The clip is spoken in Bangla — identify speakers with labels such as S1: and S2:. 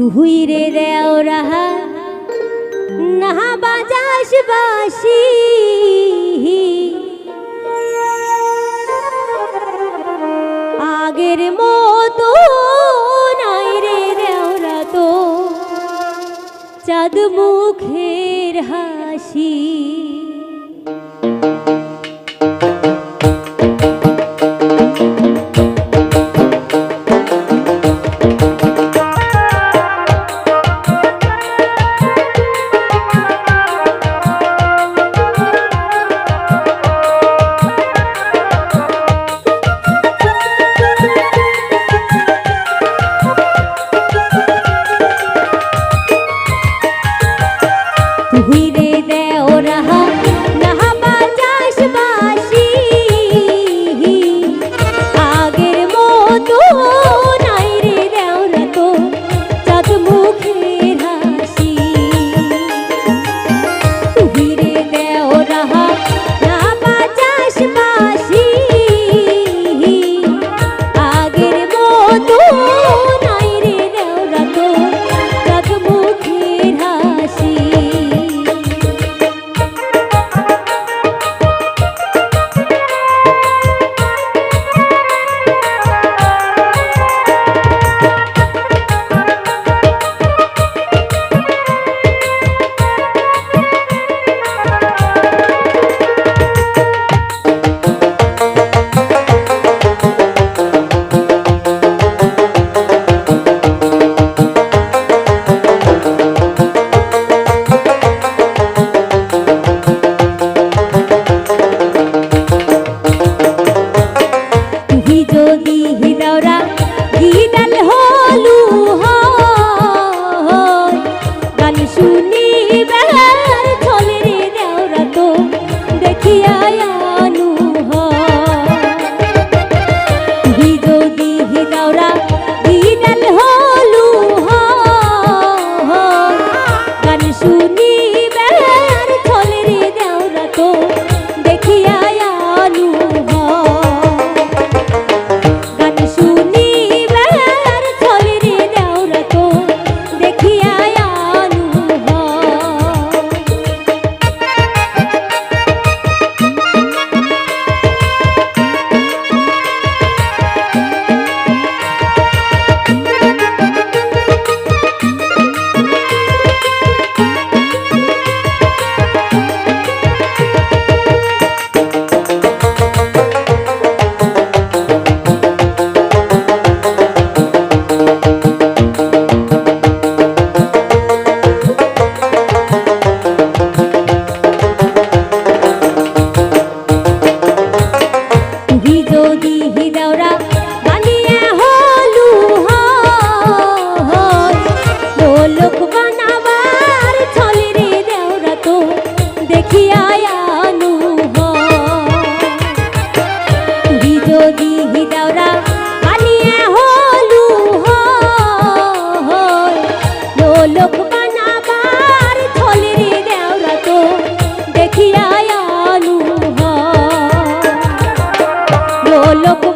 S1: তুই রে দেওরা রাহা না বাজাস বাসি। আগের মতো নাই রে দেওরা তো চাঁদ মুখের হাসি। mire lo